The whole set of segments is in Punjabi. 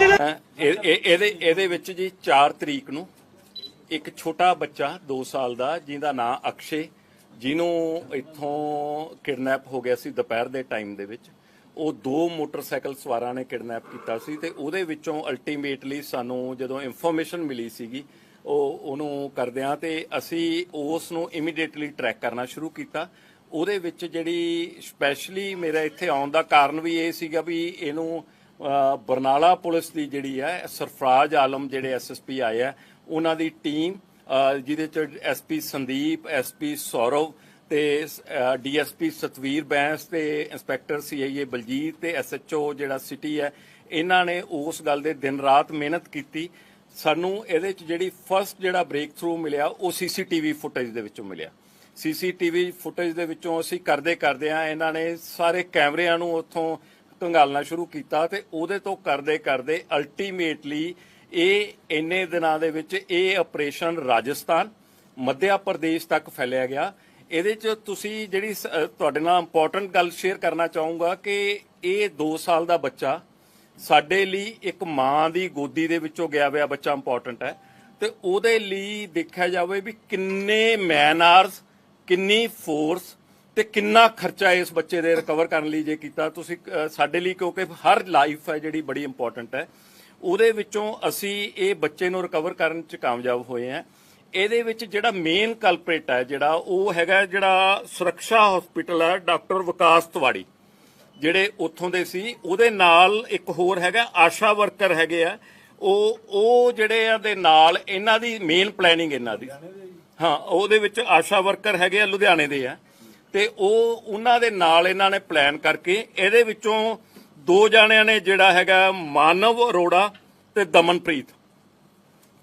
ਇਹਦੇ ਇਹਦੇ ਵਿੱਚ ਜੀ 4 ਤਰੀਕ ਨੂੰ ਇੱਕ ਛੋਟਾ ਬੱਚਾ 2 ਸਾਲ ਦਾ, ਜਿਹਦਾ ਨਾਂ ਅਕਸ਼ੇ, ਜਿਹਨੂੰ ਇੱਥੋਂ ਕਿਡਨੈਪ ਹੋ ਗਿਆ ਸੀ ਦੁਪਹਿਰ ਦੇ ਟਾਈਮ ਦੇ ਵਿੱਚ। ਉਹ ਦੋ ਮੋਟਰਸਾਈਕਲ ਸਵਾਰਾਂ ਨੇ ਕਿਡਨੈਪ ਕੀਤਾ ਸੀ ਤੇ ਉਹਦੇ ਵਿੱਚੋਂ ਅਲਟੀਮੇਟਲੀ ਸਾਨੂੰ ਜਦੋਂ ਇਨਫੋਰਮੇਸ਼ਨ ਮਿਲੀ ਸੀਗੀ, ਉਹ ਉਹਨੂੰ ਕਰਦਿਆਂ ਤੇ ਅਸੀਂ ਉਸ ਨੂੰ ਇਮੀਡੀਏਟਲੀ ਟਰੈਕ ਕਰਨਾ ਸ਼ੁਰੂ ਕੀਤਾ। ਉਹਦੇ ਵਿੱਚ ਜਿਹੜੀ ਸਪੈਸ਼ਲੀ ਮੇਰਾ ਇੱਥੇ ਆਉਣ ਦਾ ਕਾਰਨ ਵੀ ਇਹ ਸੀਗਾ ਵੀ ਇਹਨੂੰ ਬਰਨਾਲਾ ਪੁਲਿਸ ਦੀ ਜਿਹੜੀ ਹੈ, ਸਰਫਰਾਜ ਆਲਮ ਜਿਹੜੇ ਐਸਐਸਪੀ ਆਏ ਆ, ਉਹਨਾਂ ਦੀ ਟੀਮ ਜਿਹਦੇ ਚ ਐਸਪੀ ਸੰਦੀਪ ਐਸਪੀ ਸੌਰਵ ਤੇ ਡੀਐਸਪੀ ਸਤਵੀਰ ਬੈਂਸ ਤੇ ਇੰਸਪੈਕਟਰ ਸੀਆਈਏ ਬਲਜੀਤ ਤੇ ਐਸਐਚਓ ਜਿਹੜਾ ਸਿਟੀ ਹੈ, ਇਹਨਾਂ ਨੇ ਉਸ ਗੱਲ ਦੇ ਦਿਨ ਰਾਤ ਮਿਹਨਤ ਕੀਤੀ। ਸਾਨੂੰ ਇਹਦੇ ਚ ਜਿਹੜੀ ਫਰਸਟ ਜਿਹੜਾ ਬ੍ਰੇਕ ਥਰੂ ਮਿਲਿਆ, ਉਹ ਸੀਸੀਟੀਵੀ ਫੁਟੇਜ ਦੇ ਵਿੱਚੋਂ ਮਿਲਿਆ। ਸੀਸੀਟੀਵੀ ਫੁਟੇਜ ਦੇ ਵਿੱਚੋਂ ਅਸੀਂ ਕਰਦੇ ਕਰਦੇ ਆ, ਇਹਨਾਂ ਨੇ ਸਾਰੇ ਕੈਮਰਿਆਂ ਨੂੰ ਉੱਥੋਂ ਕੰਗਾਲਣਾ ਸ਼ੁਰੂ ਕੀਤਾ ਤੇ ਉਹਦੇ ਤੋਂ ਕਰਦੇ ਕਰਦੇ ਅਲਟੀਮੇਟਲੀ ਇਹ ਇੰਨੇ ਦਿਨਾਂ ਦੇ ਵਿੱਚ ਇਹ ਆਪਰੇਸ਼ਨ ਰਾਜਸਥਾਨ, ਮੱਧਿਆ ਪ੍ਰਦੇਸ਼ ਤੱਕ ਫੈਲਿਆ ਗਿਆ। ਇਹਦੇ ਚ ਤੁਸੀਂ ਜਿਹੜੀ ਤੁਹਾਡੇ ਨਾਲ ਇੰਪੋਰਟੈਂਟ ਗੱਲ ਸ਼ੇਅਰ ਕਰਨਾ ਚਾਹੂੰਗਾ ਕਿ ਇਹ 2 ਸਾਲ ਦਾ ਬੱਚਾ ਸਾਡੇ ਲਈ ਇੱਕ ਮਾਂ ਦੀ ਗੋਦੀ ਦੇ ਵਿੱਚੋਂ ਗਿਆ ਹੋਇਆ ਬੱਚਾ ਇੰਪੋਰਟੈਂਟ ਹੈ ਤੇ ਉਹਦੇ ਲਈ ਦੇਖਿਆ ਜਾਵੇ ਵੀ ਕਿੰਨੇ ਮੈਨ ਆਰਸ ਕਿੰਨੀ ਫੋਰਸ ਤੇ ਕਿੰਨਾ ਖਰਚਾ ਇਸ ਬੱਚੇ ਦੇ ਰਿਕਵਰ ਕਰਨ ਲਈ ਜੇ ਕੀਤਾ? ਤੁਸੀਂ ਸਾਡੇ ਲਈ ਕਿਉਂਕਿ ਹਰ ਲਾਈਫ ਹੈ ਜਿਹੜੀ ਬੜੀ ਇੰਪੋਰਟੈਂਟ ਹੈ। ਉਹਦੇ ਵਿੱਚੋਂ ਅਸੀਂ ਇਹ ਬੱਚੇ ਨੂੰ ਰਿਕਵਰ ਕਰਨ ਚ ਕਾਮਯਾਬ ਹੋਏ ਆ ਇਹਦੇ ਵਿੱਚ ਜਿਹੜਾ ਮੇਨ ਕਲਪਰੇਟ ਹੈ ਜਿਹੜਾ, ਉਹ ਹੈਗਾ ਜਿਹੜਾ ਸੁਰੱਖਿਆ ਹਸਪੀਟਲ ਹੈ ਡਾਕਟਰ ਵਿਕਾਸ ਤਿਵਾੜੀ, ਜਿਹੜੇ ਉੱਥੋਂ ਦੇ ਸੀ। ਉਹਦੇ ਨਾਲ ਇੱਕ ਹੋਰ ਹੈਗਾ, ਆਸ਼ਾ ਵਰਕਰ ਹੈਗੇ ਆ। ਉਹ ਉਹ ਜਿਹੜੇ ਆ ਦੇ ਨਾਲ ਇਹਨਾਂ ਦੀ ਮੇਨ ਪਲੈਨਿੰਗ ਇਹਨਾਂ ਦੀ। ਹਾਂ, ਉਹਦੇ ਵਿੱਚ ਆਸ਼ਾ ਵਰਕਰ ਹੈਗੇ ਆ, ਲੁਧਿਆਣੇ ਦੇ ਆ। ਤੇ ਉਹ ਉਹਨਾਂ ਦੇ ਨਾਲ ਇਹਨਾਂ ਨੇ ਪਲਾਨ ਕਰਕੇ ਇਹਦੇ ਵਿੱਚੋਂ ਦੋ ਜਾਣਿਆਂ ਨੇ ਜਿਹੜਾ ਹੈਗਾ ਮਾਨਵ ਅਰੋੜਾ ਤੇ ਦਮਨਪ੍ਰੀਤ।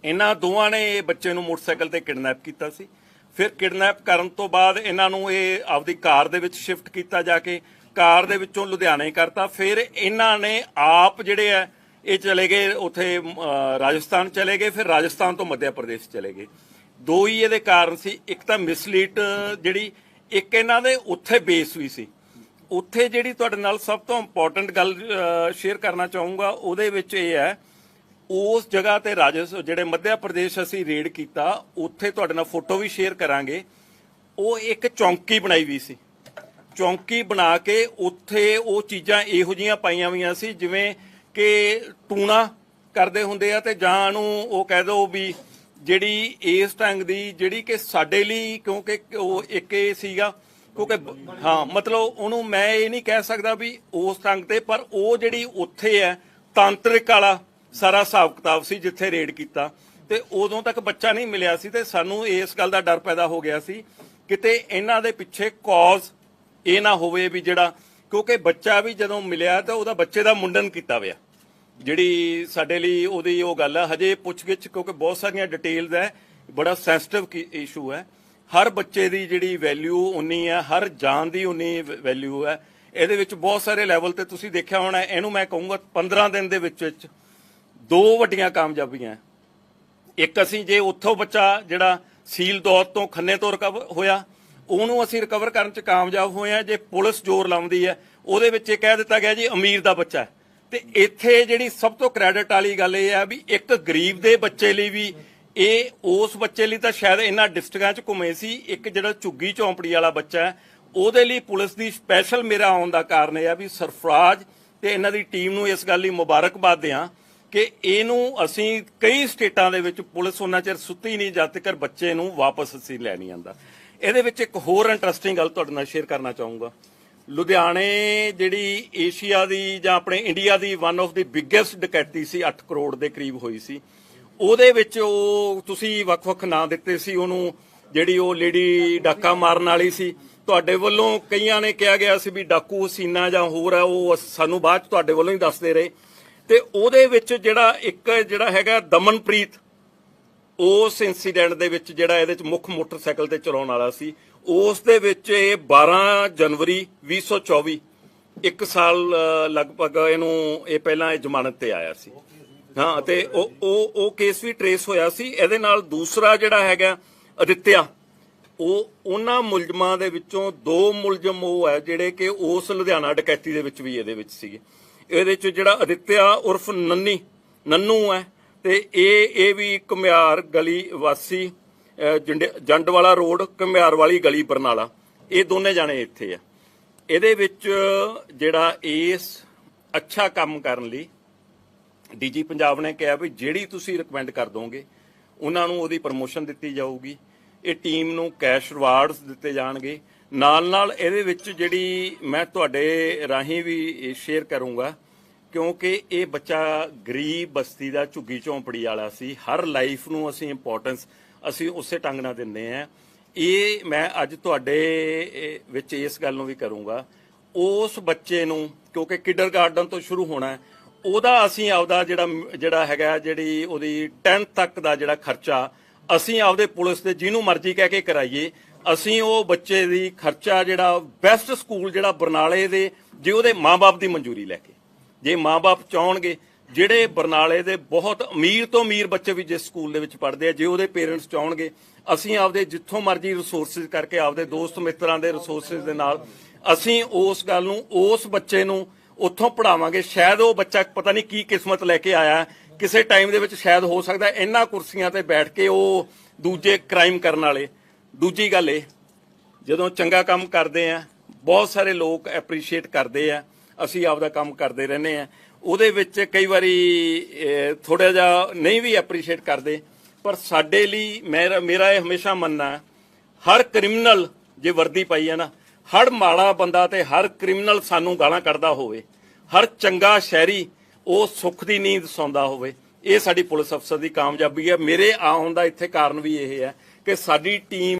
ਇਹਨਾਂ ਦੋਵਾਂ ਨੇ ਇਹ ਬੱਚੇ ਨੂੰ ਮੋਟਰਸਾਈਕਲ ਤੇ ਕਿਡਨੈਪ ਕੀਤਾ ਸੀ। ਫਿਰ ਕਿਡਨੈਪ ਕਰਨ ਤੋਂ ਬਾਅਦ ਇਹਨਾਂ ਨੂੰ ਇਹ ਆਪਦੀ ਕਾਰ ਦੇ ਵਿੱਚ ਸ਼ਿਫਟ ਕੀਤਾ ਜਾ ਕੇ ਕਾਰ ਦੇ ਵਿੱਚੋਂ ਲੁਧਿਆਣੇ ਕਰਤਾ। ਫਿਰ ਇਹਨਾਂ ਨੇ ਆਪ ਜਿਹੜੇ ਆ, ਇਹ ਚਲੇ ਗਏ ਉਥੇ ਰਾਜਸਥਾਨ ਚਲੇ ਗਏ। ਫਿਰ ਰਾਜਸਥਾਨ ਤੋਂ ਮੱਧ ਪ੍ਰਦੇਸ਼ ਚਲੇ ਗਏ। ਦੋ ਹੀ ਇਹਦੇ ਕਾਰਨ ਸੀ। ਇੱਕ ਤਾਂ ਮਿਸਲੀਡ ਜਿਹੜੀ ਇੱਕ ਇਹਨਾਂ ਦੇ ਉੱਥੇ ਬੇਸ ਵੀ ਸੀ। ਉੱਥੇ ਜਿਹੜੀ ਤੁਹਾਡੇ ਨਾਲ ਸਭ ਤੋਂ ਇੰਪੋਰਟੈਂਟ ਗੱਲ ਸ਼ੇਅਰ ਕਰਨਾ ਚਾਹੂੰਗਾ, ਉਹਦੇ ਵਿੱਚ ਇਹ ਹੈ, ਉਸ ਜਗ੍ਹਾ ਤੇ ਰਾਜਸ, ਜਿਹੜੇ ਮੱਧਿਆ ਪ੍ਰਦੇਸ਼ ਅਸੀਂ ਰੇਡ ਕੀਤਾ, ਉੱਥੇ ਤੁਹਾਡੇ ਨਾਲ ਫੋਟੋ ਵੀ ਸ਼ੇਅਰ ਕਰਾਂਗੇ। ਉਹ ਇੱਕ ਚੌਂਕੀ ਬਣਾਈ ਵੀ ਸੀ। ਚੌਂਕੀ ਬਣਾ ਕੇ ਉੱਥੇ ਉਹ ਚੀਜ਼ਾਂ ਇਹੋ ਜੀਆਂ ਪਾਈਆਂ ਹੋਈਆਂ ਸੀ, ਜਿਵੇਂ ਕਿ ਟੂਣਾ ਕਰਦੇ ਹੁੰਦੇ ਆ ਤੇ ਜਾਂ ਨੂੰ ਉਹ ਕਹਿ ਦੋ ਵੀ ਜਿਹੜੀ ਇਸ ਢੰਗ ਦੀ, ਜਿਹੜੀ ਕਿ ਸਾਡੇ ਲਈ, ਕਿਉਂਕਿ ਉਹ ਇੱਕ ਇਹ ਸੀਗਾ, ਕਿਉਂਕਿ ਹਾਂ, ਮਤਲਬ ਉਹਨੂੰ ਮੈਂ ਇਹ ਨਹੀਂ ਕਹਿ ਸਕਦਾ ਵੀ ਉਸ ਢੰਗ ਤੇ, ਪਰ ਉਹ ਜਿਹੜੀ ਉੱਥੇ ਹੈ, ਤਾਂਤਰਿਕ ਵਾਲਾ ਸਾਰਾ ਹਿਸਾਬ ਕਿਤਾਬ ਸੀ ਜਿੱਥੇ ਰੇਡ ਕੀਤਾ। ਤੇ ਉਦੋਂ ਤੱਕ ਬੱਚਾ ਨਹੀਂ ਮਿਲਿਆ ਸੀ ਤੇ ਸਾਨੂੰ ਇਸ ਗੱਲ ਦਾ ਡਰ ਪੈਦਾ ਹੋ ਗਿਆ ਸੀ। ਕਿਤੇ ਇਹਨਾਂ ਦੇ ਪਿੱਛੇ ਕੌਜ਼ ਇਹ ਨਾ ਹੋਵੇ ਵੀ ਜਿਹੜਾ, ਕਿਉਂਕਿ ਬੱਚਾ ਵੀ ਜਦੋਂ ਮਿਲਿਆ ਤਾਂ ਉਹਦਾ ਬੱਚੇ ਦਾ ਮੁੰਡਨ ਕੀਤਾ ਹੋਇਆ। ਜਿਹੜੀ ਸਾਡੇ ਲਈ ਉਹਦੀ ਉਹ ਗੱਲ ਹੈ ਹਜੇ ਪੁੱਛਗਿੱਛ ਕਿਉਂਕਿ ਬਹੁਤ ਸਾਰੀਆਂ ਡਿਟੇਲਸ ਹੈ ਬੜਾ ਸੈਂਸਿਟਿਵ ਇਸ਼ੂ ਹੈ ਹਰ ਬੱਚੇ ਦੀ ਜਿਹੜੀ ਵੈਲਿਊ ਉਨੀ ਹੈ ਹਰ ਜਾਨ ਦੀ ਉਨੀ ਵੈਲਿਊ ਹੈ ਇਹਦੇ ਵਿੱਚ ਬਹੁਤ ਸਾਰੇ ਲੈਵਲ ਤੇ ਤੁਸੀਂ ਦੇਖਿਆ ਹੋਣਾ, ਇਹਨੂੰ ਮੈਂ ਕਹੂੰਗਾ 15 ਦਿਨ ਦੇ ਵਿੱਚ ਵਿੱਚ ਦੋ ਵੱਡੀਆਂ ਕਾਮਯਾਬੀਆਂ। ਇੱਕ ਅਸੀਂ ਜੇ ਉੱਥੋਂ ਬੱਚਾ ਜਿਹੜਾ ਸੀਲ ਦੌਤ ਤੋਂ ਖੰਨੇ ਤੋਂ ਰਿਕਵਰ ਹੋਇਆ, ਉਹਨੂੰ ਅਸੀਂ ਰਿਕਵਰ ਕਰਨ ਚ ਕਾਮਯਾਬ ਹੋਏ ਆ, ਜੇ ਪੁਲਿਸ ਜ਼ੋਰ ਲਾਉਂਦੀ ਹੈ ਉਹਦੇ ਵਿੱਚ ਇਹ ਕਹਿ ਦਿੱਤਾ ਗਿਆ ਜੀ, ਅਮੀਰ ਦਾ ਬੱਚਾ ਹੈ ਤੇ ਇੱਥੇ ਜਿਹੜੀ ਸਭ ਤੋਂ ਕ੍ਰੈਡਿਟ ਵਾਲੀ ਗੱਲ ਇਹ ਹੈ ਵੀ ਇੱਕ ਗਰੀਬ ਦੇ ਬੱਚੇ ਲਈ ਵੀ ਇਹ, ਉਸ ਬੱਚੇ ਲਈ ਤਾਂ ਸ਼ਾਇਦ ਇਹਨਾਂ ਡਿਸਟ੍ਰਿਕਟਾਂ 'ਚ ਘੁੰਮੇ ਸੀ, ਇੱਕ ਜਿਹੜਾ ਝੁੱਗੀ ਚੌਂਪੜੀ ਵਾਲਾ ਬੱਚਾ ਉਹਦੇ ਲਈ ਪੁਲਿਸ ਦੀ ਸਪੈਸ਼ਲ ਮੇਰਾ ਆਉਣ ਦਾ ਕਾਰਨ ਇਹ ਆ ਵੀ ਸਰਫਰਾਜ ਤੇ ਇਹਨਾਂ ਦੀ ਟੀਮ ਨੂੰ ਇਸ ਗੱਲ ਲਈ ਮੁਬਾਰਕਬਾਦ ਦਿਆਂ ਕਿ ਇਹਨੂੰ ਅਸੀਂ ਕਈ ਸਟੇਟਾਂ ਦੇ ਵਿੱਚ ਪੁਲਿਸ ਉਹਨਾਂ ਚਿਰ ਸੁੱਤੀ ਨਹੀਂ, ਜਦ ਤੱਕ ਬੱਚੇ ਨੂੰ ਵਾਪਸ ਅਸੀਂ ਲੈ ਨਹੀਂ ਆਂਦਾ। ਇਹਦੇ ਵਿੱਚ ਇੱਕ ਹੋਰ ਇੰਟਰਸਟਿੰਗ ਗੱਲ ਤੁਹਾਡੇ ਨਾਲ ਸ਼ੇਅਰ ਕਰਨਾ ਚਾਹੂੰਗਾ। ਲੁਧਿਆਣੇ ਜਿਹੜੀ ਏਸ਼ੀਆ ਦੀ ਜਾਂ ਆਪਣੇ ਇੰਡੀਆ ਦੀ ਵਨ ਆਫ ਦੀ ਬਿਗੇਸਟ ਡਕੈਤੀ ਸੀ 8 ਕਰੋੜ ਦੇ ਕਰੀਬ ਹੋਈ ਸੀ। ਉਹਦੇ ਵਿੱਚ ਉਹ ਤੁਸੀਂ ਵੱਖ-ਵੱਖ ਨਾਂ ਦਿੱਤੇ ਸੀ, ਉਹਨੂੰ ਜਿਹੜੀ ਉਹ ਲੇਡੀ ਡਾਕਾ ਮਾਰਨ ਵਾਲੀ ਸੀ। ਤੁਹਾਡੇ ਵੱਲੋਂ ਕਈਆਂ ਨੇ ਕਿਹਾ ਗਿਆ ਸੀ ਵੀ ਡਾਕੂ ਹਸੀਨਾ ਜਾਂ ਹੋਰ ਹੈ ਉਹ ਸਾਨੂੰ ਬਾਅਦ ਚ ਤੁਹਾਡੇ ਵੱਲੋਂ ਹੀ ਦੱਸਦੇ ਰਹੇ। ਤੇ ਉਹਦੇ ਵਿੱਚ ਜਿਹੜਾ ਇੱਕ ਜਿਹੜਾ ਹੈਗਾ ਦਮਨਪ੍ਰੀਤ, ਉਸ ਇਨਸੀਡੈਂਟ ਦੇ ਵਿੱਚ ਜਿਹੜਾ ਇਹਦੇ ਚ ਮੁੱਖ ਮੋਟਰਸਾਈਕਲ ਤੇ ਚਲਾਉਣ ਵਾਲਾ ਸੀ ਉਸ ਦੇ ਵਿੱਚ ਇਹ 12 ਜਨਵਰੀ 2024 ਇੱਕ ਸਾਲ ਲਗਭਗ ਇਹਨੂੰ, ਇਹ ਪਹਿਲਾਂ ਇਹ ਜ਼ਮਾਨਤ ਤੇ ਆਇਆ ਸੀ। ਹਾਂ ਤੇ ਉਹ ਉਹ ਉਹ ਕੇਸ ਵੀ ਟਰੇਸ ਹੋਇਆ ਸੀ। ਇਹਦੇ ਨਾਲ ਦੂਸਰਾ ਜਿਹੜਾ ਹੈਗਾ, ਅਦਿੱਤਿਆ, ਉਹ, ਉਹਨਾਂ ਮੁਲਜ਼ਮਾਂ ਦੇ ਵਿੱਚੋਂ ਦੋ ਮੁਲਜ਼ਮ ਉਹ ਹੈ, ਜਿਹੜੇ ਕਿ ਉਸ ਲੁਧਿਆਣਾ ਡਕੈਤੀ ਦੇ ਵਿੱਚ ਵੀ ਇਹਦੇ ਵਿੱਚ ਸੀਗੇ। ਇਹਦੇ ਵਿੱਚ ਜਿਹੜਾ ਅਦਿੱਤਿਆ ਉਰਫ ਨੰਨੀ, ਨੰਨੂ ਹੈ, ਤੇ ਇਹ ਇਹ ਵੀ ਘੁਮਿਆਰ ਗਲੀ ਵਾਸੀ ਜੰਡ- ਜੰਡਵਾਲਾ ਰੋਡ, ਘੁਮਿਆਰ ਵਾਲੀ ਗਲੀ ਬਰਨਾਲਾ। ਇਹ ਦੋਨੇ ਜਾਣੇ ਇੱਥੇ ਆ। ਇਹਦੇ ਵਿੱਚ ਜਿਹੜਾ ਇਸ ਅੱਛਾ ਕੰਮ ਕਰਨ ਲਈ ਡੀਜੀ ਪੰਜਾਬ ਨੇ ਕਿਹਾ ਵੀ ਜਿਹੜੀ ਤੁਸੀਂ ਰეკਮੈਂਡ ਕਰ ਦੋਗੇ, ਉਹਨਾਂ ਨੂੰ ਉਹਦੀ ਪ੍ਰਮੋਸ਼ਨ ਦਿੱਤੀ ਜਾਊਗੀ। ਇਹ ਟੀਮ ਨੂੰ ਕੈਸ਼ ਰਿਵਾਰਡਸ ਦਿੱਤੇ ਜਾਣਗੇ। ਨਾਲ ਨਾਲ ਇਹਦੇ ਵਿੱਚ ਜਿਹੜੀ ਮੈਂ ਤੁਹਾਡੇ ਰਾਹੀਂ ਵੀ ਸ਼ੇਅਰ ਕਰੂੰਗਾ, ਕਿਉਂਕਿ ਇਹ ਬੱਚਾ ਗਰੀਬ ਬਸਤੀ ਦਾ ਝੁੱਗੀ ਝੌਂਪੜੀ ਵਾਲਾ ਸੀ। ਹਰ ਲਾਈਫ ਨੂੰ ਅਸੀਂ ਇੰਪੋਰਟੈਂਸ ਅਸੀਂ ਉਸੇ ਢੰਗ ਨਾਲ ਦਿੰਦੇ ਆ ਇਹ ਮੈਂ ਅੱਜ ਤੁਹਾਡੇ ਵਿੱਚ ਇਸ ਗੱਲ ਨੂੰ ਵੀ ਕਰੂੰਗਾ। ਉਸ ਬੱਚੇ ਨੂੰ, ਕਿਉਂਕਿ ਕਿਡਰ ਗਾਰਡਨ ਤੋਂ ਸ਼ੁਰੂ ਹੋਣਾ ਹੈ, ਉਹਦਾ ਅਸੀਂ ਆਪਦਾ ਜਿਹੜਾ ਜਿਹੜਾ ਹੈਗਾ, ਜਿਹੜੀ ਉਹਦੀ 10th ਤੱਕ ਦਾ ਜਿਹੜਾ ਖਰਚਾ, ਅਸੀਂ ਆਪਦੇ ਪੁਲਿਸ ਦੇ, ਜਿਹਨੂੰ ਮਰਜ਼ੀ ਕਹਿ ਕੇ ਕਰਾਈਏ, ਅਸੀਂ ਉਹ ਬੱਚੇ ਦੀ ਖਰਚਾ ਜਿਹੜਾ ਬੈਸਟ ਸਕੂਲ ਜਿਹੜਾ ਬਰਨਾਲੇ ਦੇ, ਜੇ ਉਹਦੇ ਮਾਪੇ ਦੀ ਮਨਜ਼ੂਰੀ ਲੈ ਕੇ, ਜੇ ਮਾਪੇ ਚਾਹਣਗੇ ਜਿਹੜੇ ਬਰਨਾਲੇ ਦੇ ਬਹੁਤ ਅਮੀਰ ਤੋਂ ਅਮੀਰ ਬੱਚੇ ਵੀ ਜਿਸ ਸਕੂਲ ਦੇ ਵਿੱਚ ਪੜ੍ਹਦੇ ਆ, ਜੇ ਉਹਦੇ ਪੇਰੈਂਟਸ ਚਾਹਣਗੇ, ਅਸੀਂ ਆਪਦੇ ਜਿੱਥੋਂ ਮਰਜ਼ੀ ਰਿਸੋਰਸਸ ਕਰਕੇ ਆਪਦੇ ਦੋਸਤ ਮਿੱਤਰਾਂ ਦੇ ਰਿਸੋਰਸਸ ਦੇ ਨਾਲ ਅਸੀਂ ਉਸ ਗੱਲ ਨੂੰ, ਉਸ ਬੱਚੇ ਨੂੰ ਉੱਥੋਂ ਪੜਾਵਾਂਗੇ ਸ਼ਾਇਦ ਉਹ ਬੱਚਾ ਪਤਾ ਨਹੀਂ ਕੀ ਕਿਸਮਤ ਲੈ ਕੇ ਆਇਆ, ਕਿਸੇ ਟਾਈਮ ਦੇ ਵਿੱਚ ਸ਼ਾਇਦ ਹੋ ਸਕਦਾ ਇਹਨਾਂ ਕੁਰਸੀਆਂ ਤੇ ਬੈਠ ਕੇ ਉਹ ਦੂਜੇ ਕ੍ਰਾਈਮ ਕਰਨ ਵਾਲੇ। ਦੂਜੀ ਗੱਲ ਇਹ, ਜਦੋਂ ਚੰਗਾ ਕੰਮ ਕਰਦੇ ਆ, ਬਹੁਤ ਸਾਰੇ ਲੋਕ ਐਪਰੀਸ਼ੀਏਟ ਕਰਦੇ ਆ, ਅਸੀਂ ਆਪਦਾ ਕੰਮ ਕਰਦੇ ਰਹਿੰਦੇ ਆ। ਉਹਦੇ ਵਿੱਚ ਕਈ ਵਾਰੀ ਥੋੜਾ ਜਿਹਾ ਨਹੀਂ ਵੀ ਐਪਰੀਸ਼ੀਏਟ ਕਰਦੇ, ਪਰ ਸਾਡੇ ਲਈ ਮੇਰਾ ਮੇਰਾ ਇਹ ਹਮੇਸ਼ਾ ਮੰਨਣਾ ਹਰ ਕ੍ਰਿਮੀਨਲ ਜੇ ਵਰਦੀ ਪਾਈ ਹੈ ਨਾ, ਹਰ ਮਾੜਾ ਬੰਦਾ ਤੇ ਹਰ ਕ੍ਰਿਮੀਨਲ ਸਾਨੂੰ ਗਾਲਾਂ ਕੱਢਦਾ ਹੋਵੇ, ਹਰ ਚੰਗਾ ਸ਼ਹਿਰੀ ਉਹ ਸੁੱਖ ਦੀ ਨੀਂਦ ਸੌਂਦਾ ਹੋਵੇ, ਇਹ ਸਾਡੀ ਪੁਲਿਸ ਅਫਸਰ ਦੀ ਕਾਮਯਾਬੀ ਹੈ। ਮੇਰੇ ਆਉਣ ਦਾ ਇੱਥੇ ਕਾਰਨ ਵੀ ਇਹ ਹੈ ਕਿ ਸਾਡੀ ਟੀਮ